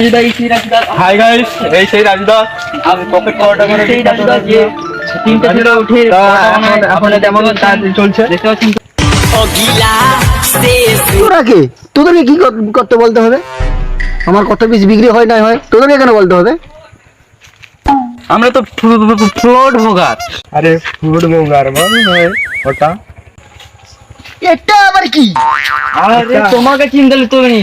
Hi guys এই সেই রাজুদা। আমি পকেট পাওয়াটা করে সেই রাজুদা যে তিনটে উঠে এখন- তেমন কাজ চলছে? দেখতে পাচ্ছেন তো? তোরা কে? তোদেরকে কি করতে বলতে হবে? আমার কত পিস বিক্রি হয় না হয়? তোদেরকে কেন বলতে হবে? আমরা তো ফ্লোট ভোগার। আরে ফুড মোঙ্গার মানে ওটা। এটা আবার কি? আরে তোমাকে চিন্তা নি।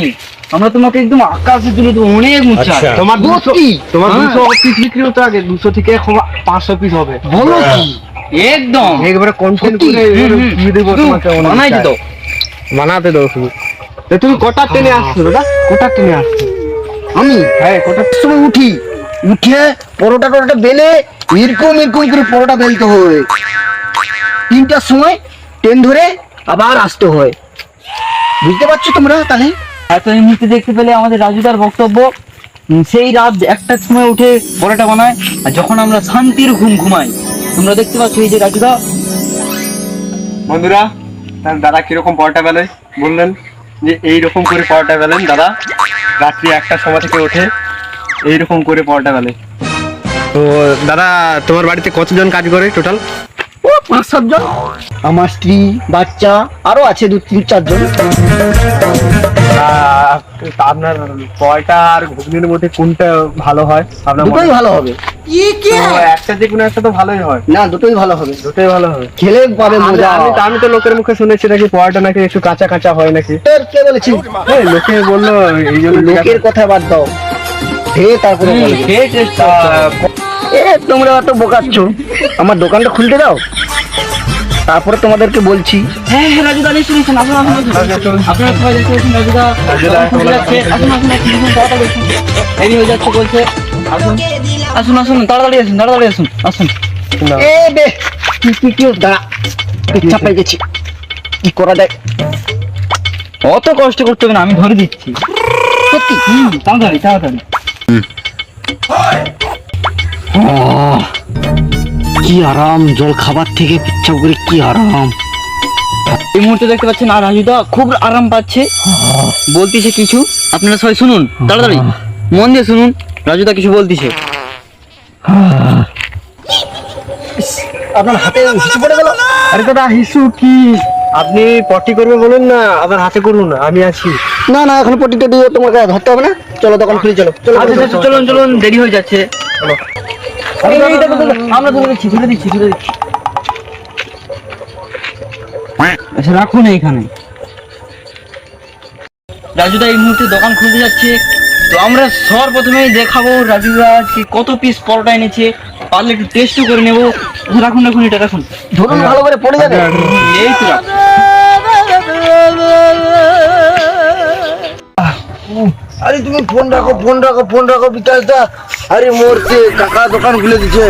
আমরা তোমাকে একদম আকাশে তুলে দেবো অনেক উঁচা। আচ্ছা। তোমার কি তোমার হ্যাঁ। দুশো পিস বিক্রি হতো আগে দুশো থেকে এখন পাঁচশো পিস হবে। বলো কি? একদম। একবারে কনফার্ম? করে দেবো তোমাকে অনেক। দাও বানাতে দাও শুধু। তুমি কটা টেনে আসছো দাদা? কটা টেনে আসছো? আমি? হ্যাঁ কটা সময় উঠি। উঠে পরোটা টরোটা বেলে এরকম এরকম করে পরোটা বেলতে হয় তিনটার সময় ট্রেন ধরে আবার আসতে হয়। বুঝতে পারছ তোমরা তাহলে? এত এই মুহূর্তে দেখতে পেলে আমাদের রাজুদার বক্তব্য সেই রাত একটার সময় উঠে পরোটা বানায় আর যখন আমরা শান্তির ঘুম ঘুমাই তোমরা দেখতে পাচ্ছ এই যে রাজুদা। বন্ধুরা তার দাদা কীরকম পরোটা বেলে? বললেন যে এইরকম করে পরোটা বেলেন দাদা। রাত্রি একটার সময় থেকে ওঠে এইরকম করে পরোটা বেলে। তো দাদা তোমার বাড়িতে কতজন কাজ করে টোটাল ও পাঁচ সাতজন আমার স্ত্রী বাচ্চা আরও আছে দু তিন চারজন। আপনার পরোটা আর ঘুগনির মধ্যে কোনটা ভালো হয়? আপনার দুটোই ভালো হবে। তো একটা যে কোনো একটা তো ভালোই হয়। না দুটোই ভালো হবে। দুটোই ভালো হবে। খেলে পাবে আমি মজা। আমি তো- আমি তো লোকের মুখে শুনেছি নাকি পরোটা নাকি একটু কাঁচা কাঁচা হয় নাকি? তোর কে বলেছি? লোকে বলল এই জন্য লোকের কথা বাদ দাও। খেয়ে তারপরে। খেয়ে হবে। এ তোমরা অত বোকাচ্ছ। আমার দোকানটা খুলতে দাও। তারপরে তোমাদেরকে বলছি। হ্যাঁ হ্যাঁ রাজুদা নিশ্চয় নিশ্চয় আসুন আসুন। আসুন। আপনারা সবাই দেখতে পাচ্ছেন রাজুদা আসুন আসুন দেরি হয়ে যাচ্ছে বলছে। আসুন আসুন আসুন তাড়াতাড়ি আসুন তাড়াতাড়ি আসুন আসুন। এ বে কি কি কি দাঁড়া ইচ্ছা গেছি। কি করা যায়? অত কষ্ট করতে হবে না আমি ধরে দিচ্ছি। সত্যি? হুম তাড়াতাড়ি তাড়াতাড়ি। কি আরাম জল খাবার থেকে পিচ্ছা করে কি আরাম। এই মুহূর্তে দেখতে পাচ্ছেন আর রাজুদা খুব আরাম পাচ্ছে। বলতিছে কিছু। আপনারা সবাই শুনুন তাড়াতাড়ি। মন দিয়ে শুনুন রাজুদা কিছু বলতিছে। আপনার হাতে হিসু পড়ে গেল। আরে দাদা হিসু কি? আপনি পটি করবে বলুন না আপনার হাতে করুন আমি আছি। না না এখন পটিটা দিয়ে তোমাকে ধরতে হবে না। চলো দোকান খুলে চলো চলো আচ্ছা চলো, আচ্ছা, চলুন চলুন দেরি হয়ে যাচ্ছে। দেখো, আমরা দিচ্ছি দিচ্ছি আচ্ছা রাখুন এইখানে। রাজুদা এই মুহূর্তে দোকান খুলতে যাচ্ছে। তো আমরা দেখাবো রাজুদা আজকে কত পিস পরোটা এনেছে। পারলে একটু টেস্টও করে নেব। আচ্ছা, রাখুন রাখুন এটা রাখুন। ধরুন ভালো করে পড়ে যাবে। এই তো আরে তুমি ফোন রাখো ফোন রাখো ফোন রাখো বিকাশ দা। আরে মরছে কাকা দোকান খুলে দিছে।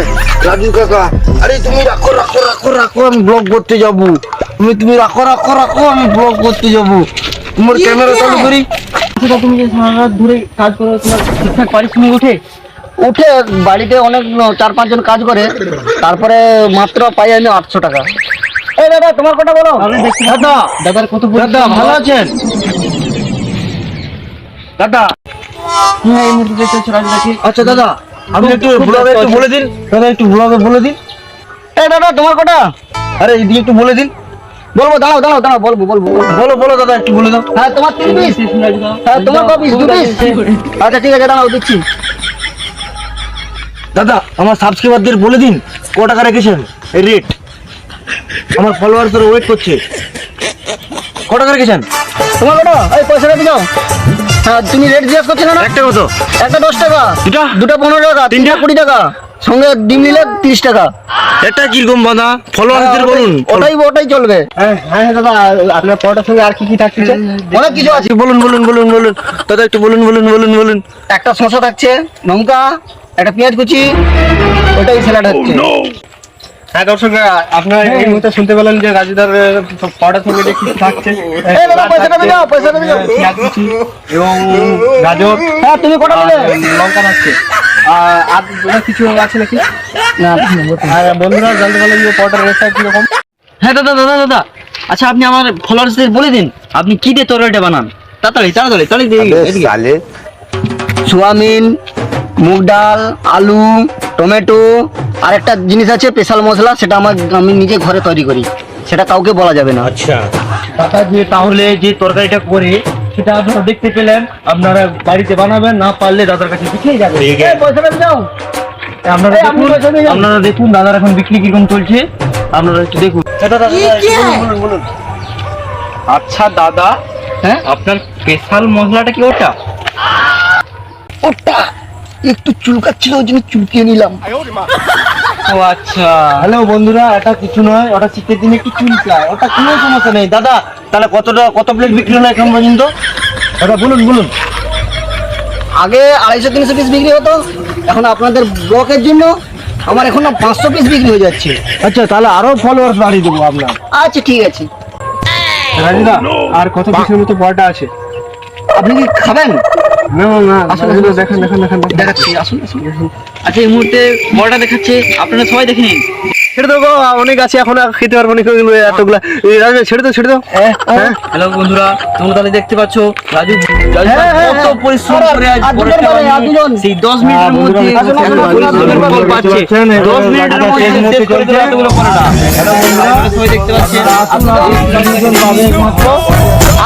রাজু কাকা আরে তুমি রাখো রাখো রাখো রাখো আমি ব্লগ করতে যাব। তুমি তুমি রাখো রাখো রাখো আমি ব্লগ করতে যাব। তোমার ক্যামেরা চালু করি। আচ্ছা তুমি যে সারা ধরে কাজ করো তোমার ঠিকঠাক পারিশ্রমিক ওঠে উঠে? বাড়িতে অনেক চার পাঁচজন কাজ করে। তারপরে মাত্র পাই আমি আটশো টাকা। এই দাদা তোমার কথা বলো। দাদা দাদার কত দাদা ভালো আছেন? দাদা। এই আচ্ছা দাদা আপনি একটু ব্লগে একটু বলে দিন। দাদা একটু ব্লগে বলে দিন। এই দাদা তোমার কথা আরে এদিকে একটু বলে দিন। বলব দাঁড়াও দাঁড়াও দাঁড়াও বলব বলব। বলো বলো দাদা একটু বলে দাও। হ্যাঁ তোমার তিন পিস। হ্যাঁ তোমার ক পিস? দু পিস। আচ্ছা ঠিক আছে দাঁড়াও দিচ্ছি। দাদা আমার সাবস্ক্রাইবারদের বলে দিন ক টাকা রেখেছেন? এই রেট আমার ফলোয়ার্স ওয়েট করছে। ক টাকা রেখেছেন? তোমার কত এই পয়সাটা দিও তুমি রেট জিজ্ঞেস করছ না একটা কত একটা দশ টাকা দুটা? দুটা পনেরো টাকা তিনটা কুড়ি টাকা সঙ্গে ডিম নিলে তিরিশ টাকা। এটা কীরকম বাঁধা? ফলোয়ারদের বলুন। ওটাই ওটাই চলবে। হ্যাঁ হ্যাঁ দাদা আপনার পরোটার সঙ্গে আর কি কি থাকছে? অনেক কিছু আছে। বলুন বলুন বলুন বলুন। দাদা একটু বলুন বলুন বলুন বলুন। একটা শসা থাকছে লঙ্কা একটা পেঁয়াজ কুচি ওটাই স্যালাড হচ্ছে। হ্যাঁ দর্শকরা আপনারা এই মুহূর্তে শুনতে পেলেন যে রাজুদার আহ, পরোটার যে কিছু থাকছে। পেঁয়াজ কুচি এবং গাজর হ্যাঁ তুমি কটা আর লঙ্কা থাকছে। আর আর কিছু আছে নাকি? না আর বন্ধুরা জানতে পারলেন যে পরোটার রেটটা কীরকম? হ্যাঁ দাদা দাদা দাদা। আচ্ছা আপনি আমার ফলোয়ার্সদের বলে দিন। আপনি কি দিয়ে তরকারিটা বানান? তাড়াতাড়ি তাড়াতাড়ি তাড়াতাড়ি। সোয়াবিন মুগ ডাল আলু টমেটো আর একটা জিনিস আছে স্পেশাল মশলা সেটা আমার আমি নিজে ঘরে তৈরি করি। সেটা কাউকে বলা যাবে না। দাদা যে তাহলে যে তরকারিটা করে সেটা আপনারা দেখতে পেলেন আপনারা বাড়িতে বানাবেন না পারলে দাদার কাছে শিখেই যাবেন এই, আপনারা দেখুন। আপনারা দেখুন দাদার এখন বিক্রি কীরকম চলছে। আপনারা একটু দেখুন। আচ্ছা দাদা হ্যাঁ? আপনার স্পেশাল মশলাটা কি ওটা? ওটা একটু চুলকাচ্ছিল ওই জন্য চুলকিয়ে নিলাম। ও আচ্ছা। হ্যালো বন্ধুরা এটা কিছু নয় ওটা শীতের দিনে একটু চুলকায় ওটা কোনো সমস্যা নেই। দাদা তাহলে কতটা কত প্লেট বিক্রি হলো এখন পর্যন্ত? দাদা বলুন বলুন। আগে আড়াইশো তিনশো পিস বিক্রি হতো। এখন আপনাদের ব্লকের জন্য আমার এখন পাঁচশো পিস বিক্রি হয়ে যাচ্ছে। আচ্ছা তাহলে আরও ফলোয়ার্স বাড়িয়ে দেবো আপনার। আচ্ছা ঠিক আছে। রাজুদা আর কত পিসের মতো পরোটা আছে? আপনি কি খাবেন না না আসুন, আসুন। দেখান দেখান দেখান দেখান। দেখাচ্ছি আসুন আসুন আচ্ছা এই মুহূর্তে বড়টা দেখাচ্ছে আপনারা সবাই দেখে নিন ছেড়ে দাও গো, অনেক আছে এখন আর খেতে পারব না এতগুলা ছেড়ে দাও ছেড়ে দাও হ্যাঁ হ্যালো বন্ধুরা তোমরা তাহলে দেখতে পাচ্ছ রাজু রাজু হ্যাঁ, হ্যাঁ, কত হ্যাঁ। পরিশ্রম করে আজ আর দুজন পরোটা বলে, আর বানিয়ে দুজন। সেই 10 মিনিটের মধ্যে বন্ধুরা, আসুন, আসুন, আসুন, পরিশ্রমের আসুন, ফল আসুন, পাচ্ছে 10 মিনিটের মধ্যে আসুন, করে দিল এতগুলো পরোটা হ্যালো বন্ধুরা সবাই দেখতে পাচ্ছেন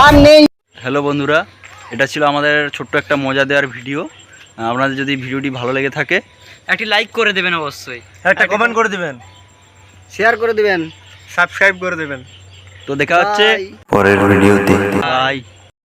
আর নেই হ্যালো বন্ধুরা এটা ছিল আমাদের ছোট্ট একটা মজা দেওয়ার ভিডিও। আপনাদের যদি ভিডিওটি ভালো লেগে থাকে একটি লাইক করে দেবেন অবশ্যই। একটা কমেন্ট করে দেবেন। শেয়ার করে দেবেন। সাবস্ক্রাইব করে দেবেন। তো দেখা হচ্ছে। পরের ভিডিওতে। বাই